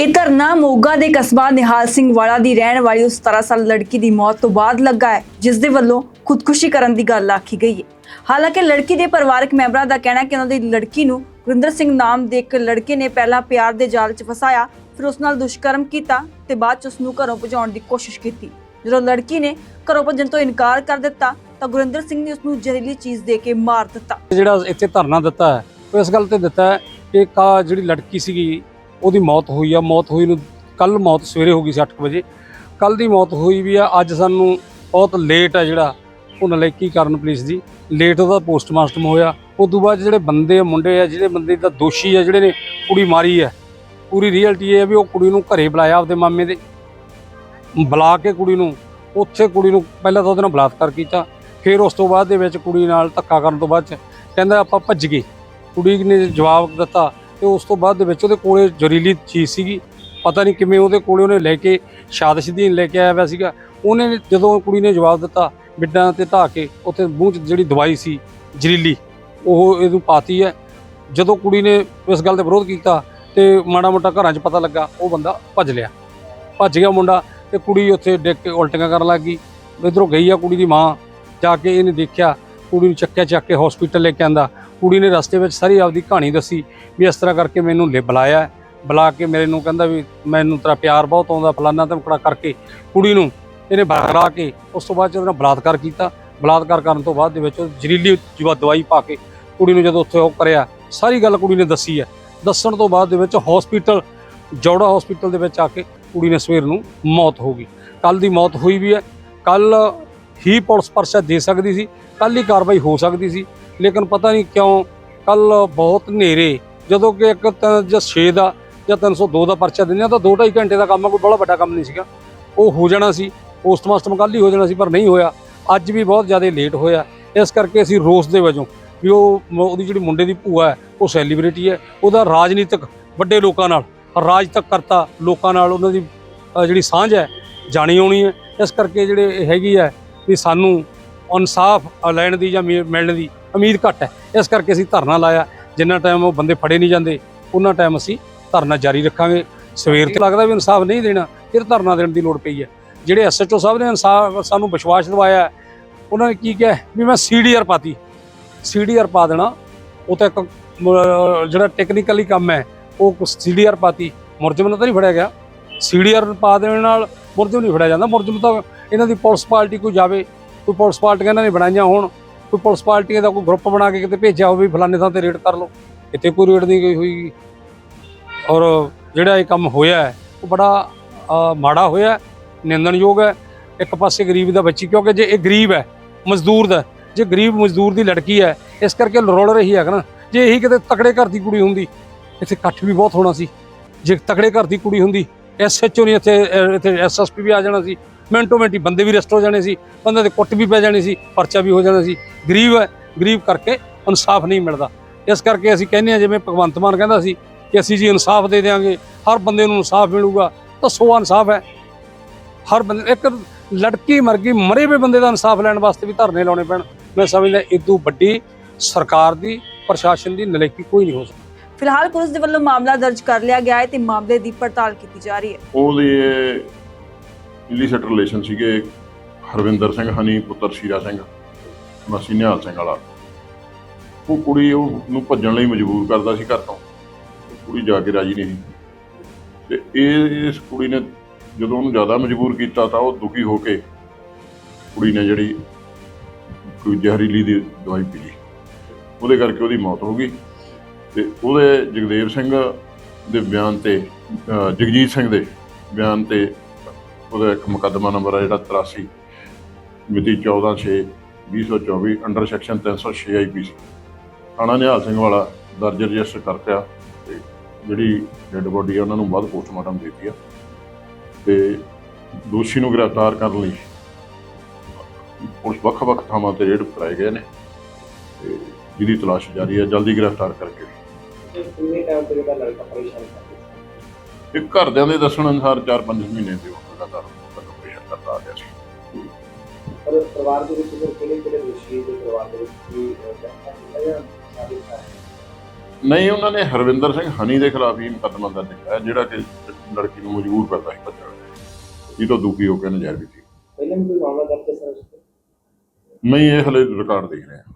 ਇਹ ਧਰਨਾ ਮੋਗਾ ਦੇ ਕਸਬਾ ਨਿਹਾਲ ਸਿੰਘ ਵਾਲਾ ਦੀ ਰਹਿਣ ਵਾਲੀ ਉਸ 17 ਸਾਲ ਲੜਕੀ ਦੀ ਮੌਤ ਤੋਂ ਬਾਅਦ ਲੱਗਾ ਹੈ, ਜਿਸ ਦੇ ਵੱਲੋਂ ਖੁਦਕੁਸ਼ੀ ਕਰਨ ਦੀ ਗੱਲ ਆਖੀ ਗਈ ਹੈ। ਹਾਲਾਂਕਿ ਲੜਕੀ ਦੇ ਪਰਿਵਾਰਕ ਮੈਂਬਰਾਂ ਦਾ ਕਹਿਣਾ ਹੈ ਕਿ ਉਹਨਾਂ ਦੀ ਲੜਕੀ ਨੂੰ ਗੁਰਿੰਦਰ ਸਿੰਘ ਨਾਮ ਦੇ ਇੱਕ ਲੜਕੇ ਨੇ ਪਹਿਲਾਂ ਪਿਆਰ ਦੇ ਜਾਲ 'ਚ ਫਸਾਇਆ, ਫਿਰ ਉਸ ਨਾਲ ਦੁਸ਼ਕਰਮ ਕੀਤਾ ਤੇ ਬਾਅਦ 'ਚ ਉਸ ਨੂੰ ਘਰੋਂ ਭਜਾਉਣ ਦੀ ਕੋਸ਼ਿਸ਼ ਕੀਤੀ। ਜਦੋਂ ਲੜਕੀ ਨੇ ਘਰੋਂ ਭੱਜਣ ਤੋਂ ਇਨਕਾਰ ਕਰ ਦਿੱਤਾ, ਤਾਂ ਗੁਰਿੰਦਰ ਸਿੰਘ ਨੇ ਉਸ ਨੂੰ ਜ਼ਹਿਰੀਲੀ ਚੀਜ਼ ਦੇ ਕੇ ਮਾਰ ਦਿੱਤਾ। ਜਿਹੜਾ ਇੱਥੇ ਧਰਨਾ ਦਿੱਤਾ ਹੈ, ਉਹ ਇਸ ਗੱਲ ਤੇ ਦਿੱਤਾ ਹੈ ਕਿ ਕਾ ਜਿਹੜੀ ਲੜਕੀ ਸੀਗੀ ਉਹਦੀ ਮੌਤ ਹੋਈ ਆ। ਮੌਤ ਹੋਈ ਨੂੰ ਕੱਲ ਮੌਤ ਸਵੇਰੇ ਹੋ ਗਈ ਸੀ 8 ਵਜੇ। ਕੱਲ ਦੀ ਮੌਤ ਹੋਈ ਵੀ ਆ। ਅੱਜ ਸਾਨੂੰ ਬਹੁਤ ਲੇਟ ਆ ਜਿਹੜਾ ਉਹ ਨਲਾਇਕੀ ਕਾਰਨ ਪੁਲਿਸ ਦੀ। ਲੇਟ ਉਹਦਾ ਪੋਸਟਮਾਰਟਮ ਹੋਇਆ। ਉਸ ਤੋਂ ਬਾਅਦ ਜਿਹੜੇ ਬੰਦੇ ਆ, ਮੁੰਡੇ ਆ ਜਿਹੜੇ ਬੰਦੇ ਦਾ ਦੋਸ਼ੀ ਆ ਜਿਹੜੇ ਨੇ ਕੁੜੀ ਮਾਰੀ ਹੈ ਪੂਰੀ ਰੀਅਲਟੀ ਇਹ ਹੈ ਵੀ ਉਹ ਕੁੜੀ ਨੂੰ ਘਰੇ ਬੁਲਾਇਆ ਆਪਦੇ ਮਾਮੇ ਦੇ। ਬੁਲਾ ਕੇ ਕੁੜੀ ਨੂੰ ਉੱਥੇ ਕੁੜੀ ਨੂੰ ਪਹਿਲਾਂ ਤਾਂ ਉਹਦੇ ਨਾਲ ਬਲਾਤਕਾਰ ਕੀਤਾ। ਫਿਰ ਉਸ ਤੋਂ ਬਾਅਦ ਦੇ ਵਿੱਚ ਕੁੜੀ ਨਾਲ ਧੱਕਾ ਕਰਨ ਤੋਂ ਬਾਅਦ ਚ ਕਹਿੰਦਾ ਆਪਾਂ ਭੱਜ ਗਏ। ਕੁੜੀ ਨੇ ਜਵਾਬ ਦਿੱਤਾ। ਤੇ ਉਸ ਤੋਂ ਬਾਅਦ ਦੇ ਵਿੱਚ ਉਹਦੇ ਕੋਲੇ ਜ਼ਹਿਰੀਲੀ ਚੀਜ਼ ਸੀਗੀ। ਪਤਾ ਨਹੀਂ ਕਿਵੇਂ ਉਹਦੇ ਕੋਲੇ ਉਹਨੇ ਲੈ ਕੇ ਸ਼ਾਦਸ਼ ਲੈ ਕੇ ਆਇਆ ਹੋਇਆ ਸੀਗਾ। ਉਹਨੇ ਜਦੋਂ ਕੁੜੀ ਨੇ ਜਵਾਬ ਦਿੱਤਾ ਬਿੱਡਾਂ ਤੇ ਢਾ ਕੇ, ਉੱਥੇ ਮੂੰਹ 'ਚ ਜਿਹੜੀ ਦਵਾਈ ਸੀ, ਜ਼ਹਿਰੀਲੀ, ਉਹ ਇਹਨੂੰ ਪਾਤੀ ਹੈ। ਜਦੋਂ ਕੁੜੀ ਨੇ ਇਸ ਗੱਲ ਦਾ ਵਿਰੋਧ ਕੀਤਾ ਤੇ ਮਾੜਾ ਮੋਟਾ ਘਰਾਂ 'ਚ ਪਤਾ ਲੱਗਾ, ਉਹ ਬੰਦਾ ਭੱਜ ਲਿਆ। ਭੱਜ ਗਿਆ ਮੁੰਡਾ ਤੇ ਕੁੜੀ ਉੱਥੇ ਡਿੱਗ ਕੇ ਉਲਟੀਆਂ ਕਰਨ ਲੱਗ ਗਈ। ਇਧਰੋਂ ਗਈ ਆ ਕੁੜੀ ਦੀ ਮਾਂ, ਜਾ ਕੇ ਇਹਨੇ ਦੇਖਿਆ, ਕੁੜੀ ਨੂੰ ਚੱਕਿਆ ਚੱਕ ਕੇ ਹਸਪੀਟਲ ਲੈ ਕੇ ਆਂਦਾ। ਕੁੜੀ ਨੇ ਰਸਤੇ ਵਿੱਚ ਸਾਰੀ ਆਪਦੀ ਕਹਾਣੀ ਦੱਸੀ ਵੀ ਇਸ ਤਰ੍ਹਾਂ ਕਰਕੇ ਮੈਨੂੰ ਲਿ ਬੁਲਾਇਆ ਬੁਲਾ ਕੇ ਮੇਰੇ ਨੂੰ ਕਹਿੰਦਾ ਵੀ ਮੈਨੂੰ ਤੇਰਾ ਪਿਆਰ ਬਹੁਤ ਆਉਂਦਾ ਫਲਾਨਾ ਧਮਕੜਾ ਕਰਕੇ ਕੁੜੀ ਨੂੰ ਇਹਨੇ ਬਗਰਾ ਕੇ ਉਸ ਤੋਂ ਬਾਅਦ 'ਚ ਉਹਦੇ ਨਾਲ ਬਲਾਤਕਾਰ ਕੀਤਾ। ਬਲਾਤਕਾਰ ਕਰਨ ਤੋਂ ਬਾਅਦ ਦੇ ਵਿੱਚ ਉਹ ਜ਼ਹਿਰੀਲੀ ਜਵਾ ਦਵਾਈ ਪਾ ਕੇ ਕੁੜੀ ਨੂੰ ਜਦੋਂ ਉੱਥੇ ਉਹ ਕਰਿਆ, ਸਾਰੀ ਗੱਲ ਕੁੜੀ ਨੇ ਦੱਸੀ ਹੈ। ਦੱਸਣ ਤੋਂ ਬਾਅਦ ਦੇ ਵਿੱਚ ਹਸਪੀਟਲ ਜੋੜਾ ਹਸਪੀਟਲ ਦੇ ਵਿੱਚ ਆ ਕੇ ਕੁੜੀ ਨੇ ਸਵੇਰ ਨੂੰ ਮੌਤ ਹੋ ਗਈ। ਕੱਲ ਦੀ ਮੌਤ ਹੋਈ ਵੀ ਹੈ। ਕੱਲ ਹੀ ਪੁਲਿਸ ਪਰਚਾ ਦੇ ਸਕਦੀ ਸੀ। ਕੱਲ ਹੀ ਕਾਰਵਾਈ ਹੋ ਸਕਦੀ ਸੀ। ਲੇਕਿਨ ਪਤਾ ਨਹੀਂ ਕਿਉਂ ਕੱਲ ਬਹੁਤ ਹਨੇਰੇ, ਜਦੋਂ ਕਿ ਇੱਕ ਤਾਂ ਜਾਂ 6 ਦਾ ਜਾਂ 302 ਦਾ ਪਰਚਾ ਦਿੰਦੇ ਆ, ਤਾਂ 2.5 ਘੰਟੇ ਦਾ ਕੰਮ ਆ, ਕੋਈ ਬੜਾ ਵੱਡਾ ਕੰਮ ਨਹੀਂ ਸੀਗਾ। ਉਹ ਹੋ ਜਾਣਾ ਸੀ ਪੋਸਟਮਾਸਟਰ ਕੱਲ ਹੀ ਹੋ ਜਾਣਾ ਸੀ, ਪਰ ਨਹੀਂ ਹੋਇਆ। ਅੱਜ ਵੀ ਬਹੁਤ ਜ਼ਿਆਦਾ ਲੇਟ ਹੋਇਆ। ਇਸ ਕਰਕੇ ਅਸੀਂ ਰੋਸ ਦੇ ਵਜੋਂ ਵੀ ਉਹ ਉਹਦੀ ਜਿਹੜੀ ਮੁੰਡੇ ਦੀ ਭੂਆ ਹੈ, ਉਹ ਸੈਲੀਬ੍ਰਿਟੀ ਹੈ, ਉਹਦਾ ਰਾਜਨੀਤਿਕ ਵੱਡੇ ਲੋਕਾਂ ਨਾਲ ਰਾਜ ਤੱਕ ਕਰਤਾ ਲੋਕਾਂ ਨਾਲ ਉਹਨਾਂ ਦੀ ਜਿਹੜੀ ਸਾਂਝ ਹੈ, ਜਾਣੀ ਆਉਣੀ ਹੈ। ਇਸ ਕਰਕੇ ਜਿਹੜੇ ਹੈਗੀ ਹੈ ਵੀ ਸਾਨੂੰ ਇਨਸਾਫ ਲੈਣ ਦੀ ਜਾਂ ਮਿਲਣ ਦੀ ਉਮੀਦ ਘੱਟ ਹੈ। ਇਸ ਕਰਕੇ ਅਸੀਂ ਧਰਨਾ ਲਾਇਆ। ਜਿੰਨਾ ਟਾਈਮ ਉਹ ਬੰਦੇ ਫੜੇ ਨਹੀਂ ਜਾਂਦੇ ਉਹਨਾਂ ਟਾਈਮ ਅਸੀਂ ਧਰਨਾ ਜਾਰੀ ਰੱਖਾਂਗੇ। ਸਵੇਰ ਤੇ ਲੱਗਦਾ ਵੀ ਇਨਸਾਫ ਨਹੀਂ ਦੇਣਾ, ਫਿਰ ਧਰਨਾ ਦੇਣ ਦੀ ਲੋੜ ਪਈ ਹੈ। ਜਿਹੜੇ ਐਸਐਚਓ ਸਾਹਿਬ ਨੇ ਇਨਸਾਫ, ਸਾਨੂੰ ਵਿਸ਼ਵਾਸ ਦਿਵਾਇਆ ਉਹਨਾਂ ਨੇ ਕੀ ਕਿਹਾ? ਵੀ ਮੈਂ ਸੀਡੀਆਰ ਪਾਤੀ। ਸੀਡੀਆਰ ਪਾ ਦੇਣਾ। ਉਹ ਤਾਂ ਇੱਕ ਜਿਹੜਾ ਟੈਕਨੀਕਲੀ ਕੰਮ ਹੈ, ਉਹ ਸੀਡੀਆਰ ਪਾਤੀ। ਮੁਰਜਮ ਨੂੰ ਤਾਂ ਨਹੀਂ ਫੜਿਆ ਗਿਆ। ਸੀਡੀਆਰ ਪਾ ਦੇਣ ਨਾਲ ਮੁਰਜਮ ਨਹੀਂ ਫੜਿਆ ਜਾਂਦਾ। ਮੁਰਜਮ ਤਾਂ ਇਹਨਾਂ ਦੀ ਪੁਲਿਸ ਪਾਰਟੀ ਕੋਈ ਜਾਵੇ, ਕੋਈ ਪੁਲਿਸ ਪਾਰਟੀਆਂ ਇਹਨਾਂ ਨੇ ਬਣਾਈਆਂ ਹੋਣ। ਕੋਈ ਪੁਲਿਸ ਪਾਰਟੀ ਦਾ ਕੋਈ ਗਰੁੱਪ ਬਣਾ ਕੇ ਕਿਤੇ ਭੇਜਿਆ ਹੋਵੇ ਵੀ ਫਲਾਣੇ ਥਾਂ ਤੇ ਰੇਡ ਕਰ ਲਓ। ਇੱਥੇ ਕੋਈ ਰੇਡ ਨਹੀਂ ਗਈ ਹੋਈ। ਔਰ ਜਿਹੜਾ ਇਹ ਕੰਮ ਹੋਇਆ ਉਹ ਬੜਾ ਮਾੜਾ ਹੋਇਆ ਨਿੰਦਣਯੋਗ ਹੈ। ਇੱਕ ਪਾਸੇ ਗਰੀਬ ਦਾ ਬੱਚੀ ਕਿਉਂਕਿ ਜੇ ਇਹ ਗਰੀਬ ਹੈ ਮਜ਼ਦੂਰ ਦਾ ਜੇ ਗਰੀਬ ਮਜ਼ਦੂਰ ਦੀ ਲੜਕੀ ਹੈ ਇਸ ਕਰਕੇ ਰੋਲ ਰਹੀ ਹੈ ਨਾ। ਜੇ ਇਹੀ ਕਿਤੇ ਤਕੜੇ ਘਰ ਦੀ ਕੁੜੀ ਹੁੰਦੀ ਇੱਥੇ ਇਕੱਠ ਵੀ ਬਹੁਤ ਹੋਣਾ ਸੀ। ਜੇ ਤਕੜੇ ਘਰ ਦੀ ਕੁੜੀ ਹੁੰਦੀ ਐਸਐਚਓ ਨਹੀਂ ਇੱਥੇ ਅ, ਇੱਥੇ ਐਸਐਸਪੀ ਵੀ ਆ ਜਾਣਾ ਸੀ। ਮਿੰਟੋ ਮਿੰਟੀ ਬੰਦੇ ਵੀ ਰੈਸਟ ਹੋ ਜਾਣੇ ਸੀ ਬੰਦੇ ਦੇ ਕੁੱਟ ਵੀ ਪੈ ਜਾਣੀ ਸੀ ਪਰਚਾ ਵੀ ਹੋ ਜਾਣਾ ਸੀ। ਗਰੀਬ ਹੈ ਗਰੀਬ ਕਰਕੇ ਇਨਸਾਫ ਨਹੀਂ ਮਿਲਦਾ। ਇਸ ਕਰਕੇ ਅਸੀਂ ਕਹਿੰਦੇ ਹਾਂ ਜਿਵੇਂ ਭਗਵੰਤ ਮਾਨ ਕਹਿੰਦਾ ਸੀ ਕਿ ਅਸੀਂ ਜੀ ਇਨਸਾਫ ਦੇ ਦੇਵਾਂਗੇ ਹਰ ਬੰਦੇ ਨੂੰ ਇਨਸਾਫ ਮਿਲੂਗਾ ਤਾਂ ਸੋ ਇਨਸਾਫ ਹੈ। ਹਰ ਬੰਦੇ ਇੱਕ ਲੜਕੀ ਮਰ ਗਈ ਮਰੇ ਹੋਏ ਬੰਦੇ ਦਾ ਇਨਸਾਫ ਲੈਣ ਵਾਸਤੇ ਵੀ ਧਰਨੇ ਲਾਉਣੇ ਪੈਣ। ਮੈਂ ਸਮਝਦਾ ਇਦੋਂ ਵੱਡੀ ਸਰਕਾਰ ਦੀ ਪ੍ਰਸ਼ਾਸਨ ਦੀ ਨਲਾਇਕੀ ਕੋਈ ਨਹੀਂ ਹੋ ਸਕਦੀ। ਫਿਲਹਾਲ ਪੁਲਿਸ ਦੇ ਵੱਲੋਂ ਮਾਮਲਾ ਦਰਜ ਕਰ ਲਿਆ ਗਿਆ ਹੈ ਤੇ ਮਾਮਲੇ ਦੀ ਪੜਤਾਲ ਕੀਤੀ ਜਾ ਰਹੀ ਹੈ। ਉਹਦੇ ਇਲੀਸਟ ਰਿਲੇਸ਼ਨ ਸੀਗੇ ਹਰਵਿੰਦਰ ਸਿੰਘ ਹਨੀ, ਪੁੱਤਰ ਸ਼ੀਰਾ ਸਿੰਘ, ਮਾਸੀ ਨਿਹਾਲ ਸਿੰਘ ਵਾਲਾ। ਉਹ ਕੁੜੀ ਉਹ ਨੂੰ ਭੱਜਣ ਲਈ ਮਜਬੂਰ ਕਰਦਾ ਸੀ ਘਰ ਤੋਂ। ਕੁੜੀ ਜਾ ਕੇ ਰਾਜੀ ਨਹੀਂ ਸੀ। ਤੇ ਇਹ ਇਸ ਕੁੜੀ ਨੇ ਜਦੋਂ ਉਹਨੂੰ ਜ਼ਿਆਦਾ ਮਜਬੂਰ ਕੀਤਾ ਤਾਂ ਉਹ ਦੁਖੀ ਹੋ ਕੇ ਕੁੜੀ ਨੇ ਜਿਹੜੀ ਕੋਈ ਜ਼ਹਿਰੀਲੀ ਦੀ ਦਵਾਈ ਪੀ ਲਈ। ਉਹਦੇ ਕਰਕੇ ਉਹਦੀ ਮੌਤ ਹੋ ਗਈ। ਤੇ ਉਹਦੇ ਜਗਦੇਵ ਸਿੰਘ ਦੇ ਬਿਆਨ ਤੇ ਜਗਜੀਤ ਸਿੰਘ ਦੇ ਬਿਆਨ ਤੇ ਉਹਦਾ ਇੱਕ ਮੁਕੱਦਮਾ ਨੰਬਰ ਹੈ ਜਿਹੜਾ 83 ਮਿਤੀ 14/6/2024 ਅੰਡਰ ਸੈਕਸ਼ਨ 306 ਆਈਪੀਸੀ ਥਾਣਾ ਨਿਹਾਲ ਸਿੰਘ ਵਾਲਾ ਦਰਜ ਰਜਿਸਟਰ ਕਰਤਾ ਤੇ ਜਿਹੜੀ ਡੈੱਡ ਬੋਡੀ ਹੈ ਉਹਨਾਂ ਨੂੰ ਬਾਅਦ ਪੋਸਟਮਾਰਟਮ ਦੇ ਦਿੱਤੀ ਆ ਤੇ ਦੋਸ਼ੀ ਨੂੰ ਗ੍ਰਿਫਤਾਰ ਕਰਨ ਲਈ ਪੁਲਿਸ ਵੱਖ-ਵੱਖ ਥਾਵਾਂ ਤੇ ਰੇਡ ਕਰਾਏ ਗਏ ਨੇ ਤੇ ਜਿਹਦੀ ਤਲਾਸ਼ ਜਾਰੀ ਹੈ ਜਲਦੀ ਗ੍ਰਿਫਤਾਰ ਕਰਕੇ। ਕਿੰਨੇ ਟਾਈਮ ਤੋਂ ਜਿਹੜਾ ਲੜਕਾ ਪਰੇਸ਼ਾਨ ਕਰਦਾ ਇਹ ਘਰਦਿਆਂ ਦੇ ਦੱਸਣ ਅਨੁਸਾਰ 4-5 ਮਹੀਨੇ ਦੇ ਉਹ ਲਗਾਤਾਰ ਆਪਰੇਸ਼ਨ ਕਰਦਾ ਆ ਰਿਹਾ ਸੀ। ਪਰ ਪਰਿਵਾਰ ਦੇ ਵਿੱਚ ਫਿਰ ਕਿਹੜੇ ਕਿਹੜੇ ਦੋਸ਼ੀ ਦੇ ਪਰਿਵਾਰ ਦੇ ਵਿੱਚ ਕੀ ਜਨਤਾ ਕੀਤਾ ਜਾਂ ਸਾਬਿਤ ਹੈ ਨਹੀਂ ਉਹਨਾਂ ਨੇ ਹਰਵਿੰਦਰ ਸਿੰਘ ਹਨੀ ਦੇ ਖਿਲਾਫ ਹੀ ਮੁਕੱਦਮਾ ਦਰਜ ਕੀਤਾ ਜਿਹੜਾ ਕਿ ਲੜਕੀ ਨੂੰ ਮਜਬੂਰ ਕਰਦਾ ਸੀ ਭੱਜਣ ਇਹ ਤੋਂ ਦੁਖੀ ਹੋ ਕੇ ਨਜ਼ਰ ਵੀ ਸੀ ਪਹਿਲਾਂ ਵੀ ਕੋਈ ਮਾਮਲਾ ਦਰਜ ਸਰ ਨਹੀਂ ਇਹ ਹਲੇ ਰਿਕਾਰਡ ਦੇਖ ਰਹੇ ਹਾਂ।